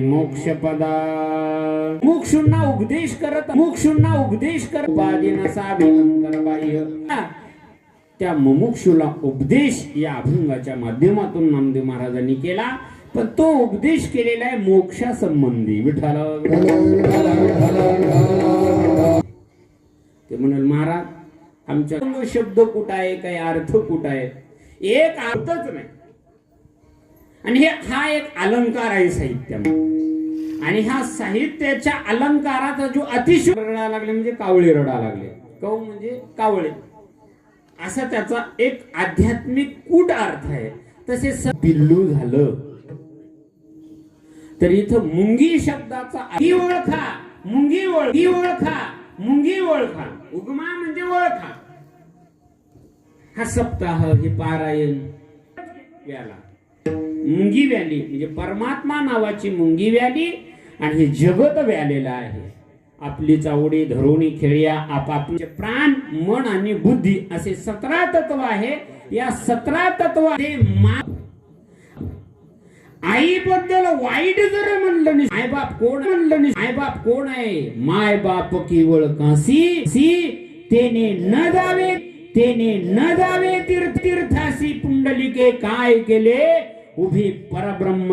मोक्षपदा. मुक्षुंना उपदेश करत मुक्षुंना उपदेश कर उपाधी नसाभिनंतर बाह्य. त्या मुमुक्षुला उपदेश या अभंगाच्या माध्यमातून नामदेव महाराजांनी केला. पण तो उपदेश केलेला आहे मोक्षासंबंधी. विठाल ते म्हणाल महाराज आमच्या शब्द कुठं आहे? काही अर्थ कुठं आहे? एक अर्थच नाही. आणि हे हा एक अलंकार आहे साहित्यामध्ये आणि ह्या साहित्याच्या अलंकाराचा जो अतिशय रडा लागले म्हणजे कावळे रडा लागले. कौ म्हणजे कावळे. असा त्याचा एक आध्यात्मिक कूट अर्थ आहे. तसे स- पिल्लू झालं. तर इथं मुंगी शब्दाचा ही ओळखा मुंगी ओळख ही ओळखा मुंगी ओळखा. उगमा म्हणजे ओळखा. हा सप्ताह हे पारायण याला. मुंगी व्याली म्हणजे परमात्मा नावाची मुंगी व्याली आणि हे जगत व्यालेलं आहे. आपली चावडी धरून खेळ्या आपापले प्राण मन आणि बुद्धी असे सतरा तत्व आहे या सतरा तत्व आईबद्दल वाईट जर म्हणलं नाही आईबाप कोण म्हणलं नाही आईबाप कोण आहे? माय बाप केवळ कासी सी तेने न जावे तेने न जावे तीर्थ तीर्थासी पुंडलिके काय केले? उभी परब्रह्म